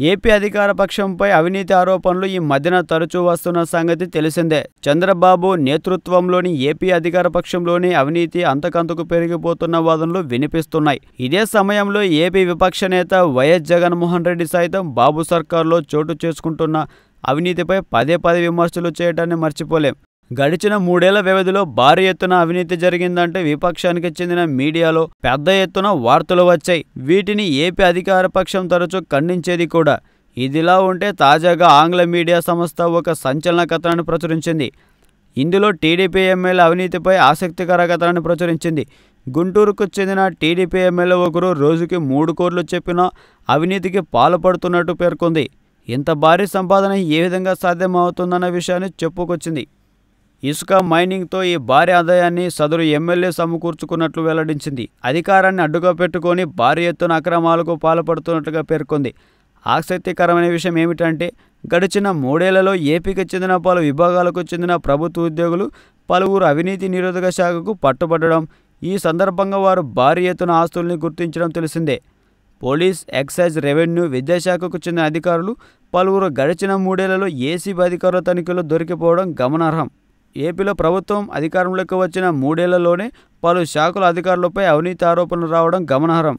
AP అధికార పక్షంపై అవినీతి ఆరోపణలు ఈ మధ్యన తరచూ వస్తున్న సంగతి తెలిసిందే. చంద్రబాబు నేతృత్వంలోని ఏపీ అధికార పక్షంలోని అవినీతి అంతకంతకు పెరిగిపోతున్న వాదనలు వినిపిస్తున్నాయి. ఇదే సమయంలో ఏపీ విపక్ష నేత వైఎస్ జగన్మోహన్ రెడ్డి సైతం బాబు సర్కార్లో చోటు చేసుకుంటున్న అవినీతిపై పదే పదే విమర్శలు చేయడాన్ని మర్చిపోలేం. గడిచిన మూడేళ్ళ వ్యవధిలో భారీ ఎత్తున అవినీతి జరిగిందంటే విపక్షానికి చెందిన మీడియాలో పెద్ద ఎత్తున వార్తలు వచ్చాయి. వీటిని ఏపీ అధికార పక్షం తరచూ ఖండించేది కూడా ఇదిలా ఉంటే తాజాగా ఆంగ్ల మీడియా సంస్థ ఒక సంచలన కథనాన్ని ప్రచురించింది. ఇందులో టీడీపీ ఎమ్మెల్యే అవినీతిపై ఆసక్తికర కథనాన్ని ప్రచురించింది. గుంటూరుకు చెందిన టీడీపీ ఎమ్మెల్యే ఒకరు రోజుకి మూడు కోట్లు చెప్పినా అవినీతికి పాల్పడుతున్నట్టు పేర్కొంది. ఇంత భారీ సంపాదన ఏ విధంగా సాధ్యమవుతుందన్న విషయాన్ని చెప్పుకొచ్చింది. ఇసుక మైనింగ్తో ఈ భారీ ఆదాయాన్ని సదరు ఎమ్మెల్యే సమకూర్చుకున్నట్లు వెల్లడించింది. అధికారాన్ని అడ్డుగా పెట్టుకొని భారీ ఎత్తున అక్రమాలకు పాల్పడుతున్నట్లుగా పేర్కొంది. ఆసక్తికరమైన విషయం ఏమిటంటే గడిచిన మూడేళ్ళలో ఏపీకి చెందిన పలు విభాగాలకు చెందిన ప్రభుత్వ ఉద్యోగులు పలువురు అవినీతి నిరోధక శాఖకు పట్టుబడడం ఈ సందర్భంగా వారు భారీ ఎత్తున ఆస్తుల్ని గుర్తించడం తెలిసిందే. పోలీస్ ఎక్సైజ్ రెవెన్యూ విద్యాశాఖకు చెందిన అధికారులు పలువురు గడిచిన మూడేళ్ళలో ఏసీబీ అధికారుల తనిఖీలో దొరికిపోవడం గమనార్హం. ఏపీలో ప్రభుత్వం అధికారంలోకి వచ్చిన మూడేళ్ళలోనే పలు శాఖల అధికారులపై అవినీతి ఆరోపణలు రావడం గమనార్హం.